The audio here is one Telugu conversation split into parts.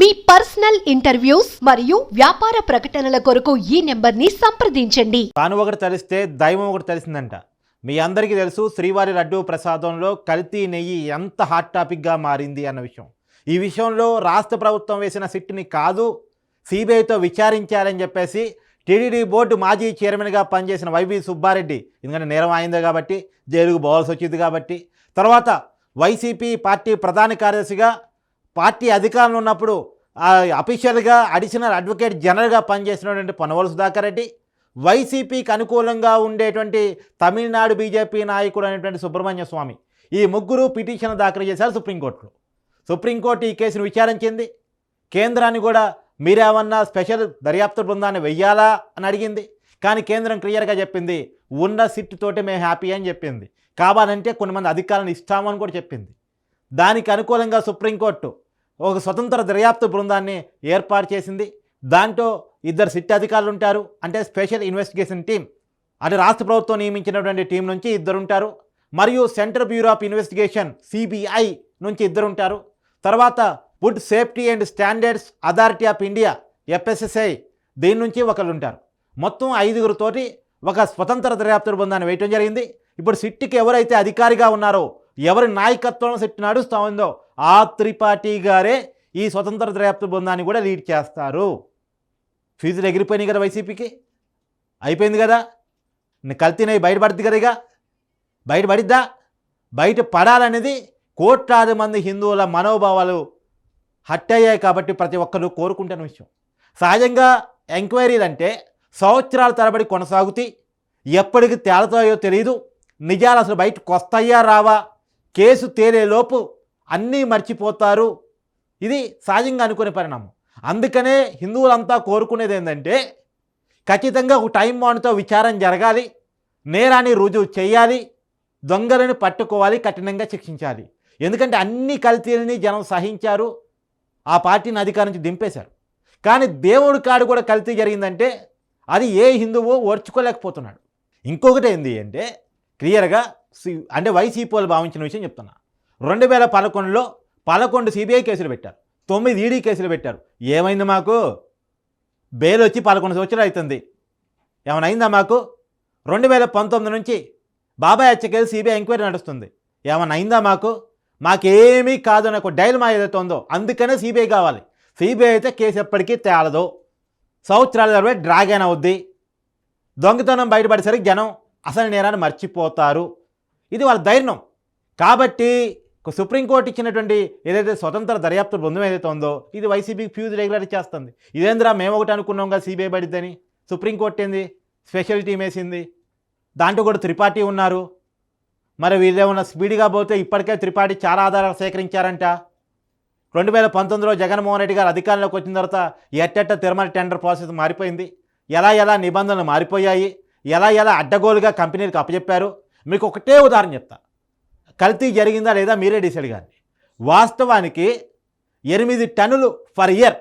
మీ పర్సనల్ ఇంటర్వ్యూస్ మరియు వ్యాపార ప్రకటనల కొరకు ఈ నెంబర్ని సంప్రదించండి. తాను ఒకటి తెలిస్తే దైవం ఒకటి తెలిసిందంట. మీ అందరికీ తెలుసు శ్రీవారి లడ్డు ప్రసాదంలో కల్తీ నెయ్యి ఎంత హాట్ టాపిక్గా మారింది అన్న విషయం. ఈ విషయంలో రాష్ట్ర ప్రభుత్వం వేసిన సిట్ని కాదు సిబిఐతో విచారించాలని చెప్పేసి టీడీడీ బోర్డు మాజీ చైర్మన్గా పనిచేసిన వైవి సుబ్బారెడ్డి ఎందుకంటే నేరం అయింది కాబట్టి జైలుకు పోవాల్సి వచ్చింది కాబట్టి తర్వాత వైసీపీ పార్టీ ప్రధాన కార్యదర్శిగా పార్టీ అధికారంలో ఉన్నప్పుడు అఫీషియల్గా అడిషనల్ అడ్వకేట్ జనరల్గా పనిచేసినటువంటి పొనవల సుధాకర్ రెడ్డి వైసీపీకి అనుకూలంగా ఉండేటువంటి తమిళనాడు బీజేపీ నాయకుడు అనేటువంటి సుబ్రహ్మణ్య స్వామి ఈ ముగ్గురు పిటిషన్ దాఖలు చేశారు సుప్రీంకోర్టులో. సుప్రీంకోర్టు ఈ కేసును విచారించింది. కేంద్రాన్ని కూడా మీరేమన్నా స్పెషల్ దర్యాప్తు బృందాన్ని వెయ్యాలా అని అడిగింది. కానీ కేంద్రం క్లియర్గా చెప్పింది ఉన్న సిట్ తోటి మేము హ్యాపీ అని చెప్పింది. కావాలంటే కొంతమంది అధికారులను ఇస్తామని కూడా చెప్పింది. దానికి అనుకూలంగా సుప్రీంకోర్టు ఒక స్వతంత్ర దర్యాప్తు బృందాన్ని ఏర్పాటు చేసింది. దాంట్లో ఇద్దరు సిట్ అధికారులు ఉంటారు అంటే స్పెషల్ ఇన్వెస్టిగేషన్ టీం అంటే రాష్ట్ర ప్రభుత్వం నియమించినటువంటి టీం నుంచి ఇద్దరు ఉంటారు మరియు Central Bureau of Investigation CBI నుంచి ఇద్దరు ఉంటారు తర్వాత Food Safety and Standards Authority of India FSSAI దీని నుంచి ఒకరు ఉంటారు మొత్తం ఐదుగురితోటి ఒక స్వతంత్ర దర్యాప్తు బృందాన్ని వేయటం జరిగింది. ఇప్పుడు సిట్టికి ఎవరైతే అధికారిగా ఉన్నారో ఎవరి నాయకత్వం సిట్ నడుస్తూ ఉందో ఆ త్రిపాఠి గారే ఈ స్వతంత్ర దర్యాప్తు బృందాన్ని కూడా లీడ్ చేస్తారు. ఫీజులు ఎగిరిపోయినాయి కదా వైసీపీకి. అయిపోయింది కదా. కల్తీనవి బయటపడుద్ది కదా ఇక. బయటపడిద్దా? బయట పడాలనేది కోట్లాది మంది హిందువుల మనోభావాలు హట్టయ్యాయి కాబట్టి ప్రతి ఒక్కరూ కోరుకుంటున్న విషయం. సహజంగా ఎంక్వైరీలు అంటే సంవత్సరాల తరబడి కొనసాగుతాయి ఎప్పటికి తేలతాయో తెలియదు నిజాలు అసలు బయటకు వస్తాయా రావా? కేసు తేలేలోపు అన్నీ మర్చిపోతారు. ఇది సహజంగా అనుకునే పరిణామం. అందుకనే హిందువులంతా కోరుకునేది ఏంటంటే ఖచ్చితంగా ఒక టైం బాండ్తో విచారం జరగాలి నేరాన్ని రుజువు చేయాలి దొంగలను పట్టుకోవాలి కఠినంగా శిక్షించాలి. ఎందుకంటే అన్ని కల్తీలని జనం సహించారు ఆ పార్టీని అధికారం నుంచి దింపేశారు. కానీ దేవుడి కాడు కూడా కల్తీ జరిగిందంటే అది ఏ హిందువు ఓర్చుకోలేకపోతున్నాడు. ఇంకొకటి ఏంది అంటే క్లియర్గా అంటే వైసీపీ వాళ్ళు భావించిన విషయం చెప్తున్నా. రెండు వేల పదకొండులో పదకొండు సిబిఐ కేసులు పెట్టారు. తొమ్మిది ఈడీ కేసులు పెట్టారు. ఏమైంది మాకు? బెయిల్ వచ్చి పదకొండు సంవత్సరాలు అవుతుంది. ఏమైనా అయిందా మాకు? రెండు వేల పంతొమ్మిది నుంచి బాబాయ్ హత్యకేసి సిబిఐ ఎంక్వైరీ నడుస్తుంది. ఏమైనా అయిందా మాకు? మాకేమీ కాదు నాకు ఒక డైలమా ఏదైతే ఉందో అందుకనే సిబిఐ కావాలి. సిబిఐ అయితే కేసు ఎప్పటికీ తేలదు. సంవత్సరాల తరబడి డ్రాగన్ అవుద్ది. దొంగతనం బయటపడేసరికి జనం అసలు నేరాన్ని మర్చిపోతారు. ఇది వాళ్ళ ధైర్యం. కాబట్టి ఒక సుప్రీంకోర్టు ఇచ్చినటువంటి ఏదైతే స్వతంత్ర దర్యాప్తు బృందం ఏదైతే ఉందో ఇది వైసీపీకి ఫ్యూజ్ రెగ్యులర్ చేస్తుంది. ఇదేంద్రా మేము ఒకటి అనుకున్నాం కదా సిబిఐ పడిద్దని. సుప్రీంకోర్టు ఏంది? స్పెషల్ టీం వేసింది. దాంట్లో కూడా త్రిపాఠి ఉన్నారు. మరి వీళ్ళేమన్నా స్పీడ్గా పోతే ఇప్పటికే త్రిపాఠి చాలా ఆధారాలు సేకరించారంట. రెండు వేల పంతొమ్మిదిలో జగన్మోహన్ రెడ్డి గారు అధికారంలోకి వచ్చిన తర్వాత ఎట్టెట్ట తిరుమల టెండర్ ప్రాసెస్ మారిపోయింది. ఎలా ఎలా నిబంధనలు మారిపోయాయి. ఎలా ఎలా అడ్డగోలుగా కంపెనీలకు అప్పచెప్పారు. మీకు ఒకటే ఉదాహరణ చెప్తా. కల్తీ జరిగిందా లేదా మీరే డిసైడ్ కానీ వాస్తవానికి ఎనిమిది టన్నులు ఫర్ ఇయర్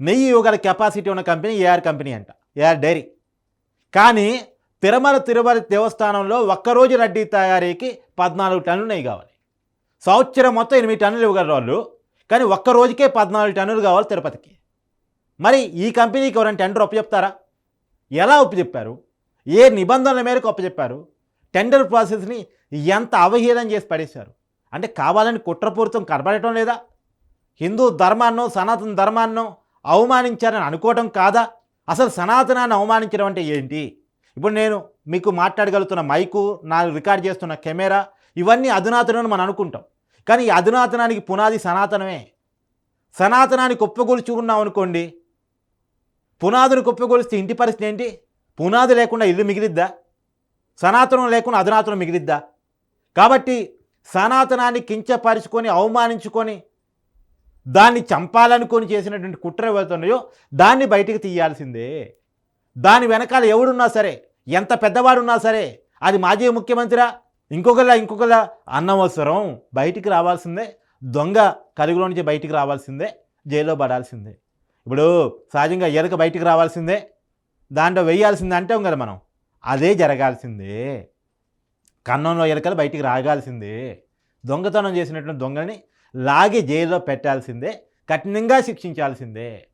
నెయ్యి ఇవ్వగల కెపాసిటీ ఉన్న కంపెనీ ఏఆర్ కంపెనీ అంట ఏఆర్ డైరీ. కానీ తిరుమల తిరుపతి దేవస్థానంలో ఒక్కరోజు రడ్డీ తయారీకి పద్నాలుగు టన్నులు నెయ్యి కావాలి. సంవత్సరం మొత్తం ఎనిమిది టన్నులు ఇవ్వగలరు వాళ్ళు కానీ ఒక్క రోజుకే పద్నాలుగు టన్నులు కావాలి తిరుపతికి. మరి ఈ కంపెనీకి ఎవరైనా టెండర్ ఒప్పచెప్తారా? ఎలా ఒప్పచెప్పారు? ఏ నిబంధనల మేరకు ఒప్పచెప్పారు? టెండర్ ప్రాసెస్ని ఎంత అవహేళన చేసి పడేశారు? అంటే కావాలని కుట్రపూరితం కనబడటం లేదా? హిందూ ధర్మాన్నో సనాతన ధర్మాన్నో అవమానించారని అనుకోవటం కాదా? అసలు సనాతనాన్ని అవమానించడం అంటే ఏంటి? ఇప్పుడు నేను మీకు మాట్లాడగలుగుతున్న మైకు నా రికార్డ్ చేస్తున్న కెమెరా ఇవన్నీ అధునాతనం మనం అనుకుంటాం. కానీ ఈ అధునాతనానికి పునాది సనాతనమే. సనాతనానికి కుప్పగొలుచుకున్నాం అనుకోండి. పునాదిని కుప్పగొలిస్తే ఇంటి పరిస్థితి ఏంటి? పునాది లేకుండా ఇల్లు మిగిలిద్దా? సనాతనం లేకుండా అధునాతనం మిగిలిద్దా? కాబట్టి సనాతనాన్ని కించపరుచుకొని అవమానించుకొని దాన్ని చంపాలనుకొని చేసినటువంటి కుట్ర ఏవైతున్నాయో దాన్ని బయటికి తీయాల్సిందే. దాని వెనకాల ఎవడున్నా సరే ఎంత పెద్దవాడున్నా సరే అది మాజీ ముఖ్యమంత్రిరా ఇంకొకలా ఇంకొకలా అన్నవసరం బయటికి రావాల్సిందే. దొంగ కలుగులో నుంచి బయటికి రావాల్సిందే జైల్లో పడాల్సిందే. ఇప్పుడు సహజంగా ఎలుక బయటికి రావాల్సిందే దాంట్లో వేయాల్సిందే అంటాం కదా మనం. అదే జరగాల్సిందే. కన్నంలో ఎలుకలు బయటికి రాగాల్సిందే. దొంగతనం చేసినటువంటి దొంగని లాగి జైల్లో పెట్టాల్సిందే. కఠినంగా శిక్షించాల్సిందే.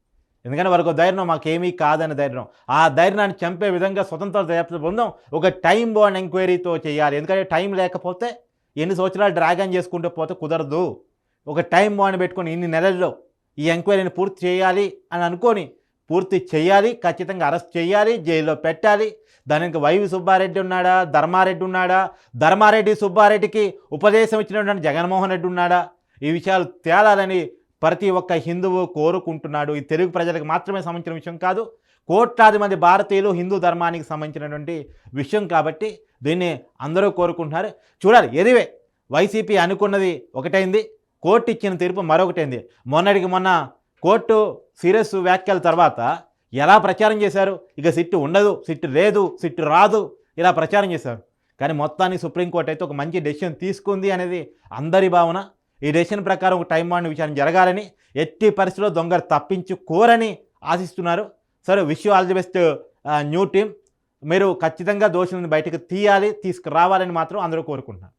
ఎందుకంటే వారికి ధైర్యం మాకేమీ కాదని ధైర్యం. ఆ ధైర్యాన్ని చంపే విధంగా స్వతంత్ర దర్యాప్తు బృందం ఒక టైం బాండ్ ఎంక్వైరీతో చేయాలి. ఎందుకంటే టైం లేకపోతే ఎన్ని సంవత్సరాలు డ్రాగన్ చేసుకుంటూ పోతే కుదరదు. ఒక టైం బాండ్ పెట్టుకొని ఇన్ని నెలల్లో ఈ ఎంక్వైరీని పూర్తి చేయాలి అని అనుకొని పూర్తి చేయాలి. ఖచ్చితంగా అరెస్ట్ చేయాలి. జైల్లో పెట్టాలి. దానికి వైవి సుబ్బారెడ్డి ఉన్నాడా? ధర్మారెడ్డి ఉన్నాడా? ధర్మారెడ్డి సుబ్బారెడ్డికి ఉపదేశం ఇచ్చినటువంటి జగన్మోహన్ రెడ్డి ఉన్నాడా? ఈ విషయాలు తేలాలని ప్రతి ఒక్క హిందువు కోరుకుంటున్నాడు. ఈ తెలుగు ప్రజలకు మాత్రమే సంబంధించిన విషయం కాదు కోట్లాది మంది భారతీయులు హిందూ ధర్మానికి సంబంధించినటువంటి విషయం కాబట్టి దీన్ని అందరూ కోరుకుంటున్నారు. చూడాలి ఎదివే వైసీపీ అనుకున్నది ఒకటైంది కోర్టు ఇచ్చిన తీర్పు మరొకటైంది. మొన్నటికి మొన్న కోర్టు సీరియస్ వ్యాఖ్యల తర్వాత ఎలా ప్రచారం చేశారు? ఇక సిట్టు ఉండదు సిట్టు లేదు సిట్టు రాదు. ఇలా ప్రచారం చేశారు. కానీ మొత్తాన్ని సుప్రీంకోర్టు అయితే ఒక మంచి డెసిషన్ తీసుకుంది అనేది అందరి భావన. ఈ డెసిషన్ ప్రకారం ఒక టైం బాండ్ విచారణ జరగాలని ఎట్టి పరిస్థితిలో దొంగలు తప్పించుకోరని ఆశిస్తున్నారు. సరే wish all the best new team. మీరు ఖచ్చితంగా దోషులను బయటకు తీయాలి తీసుకురావాలని మాత్రం అందరూ కోరుకుంటున్నారు.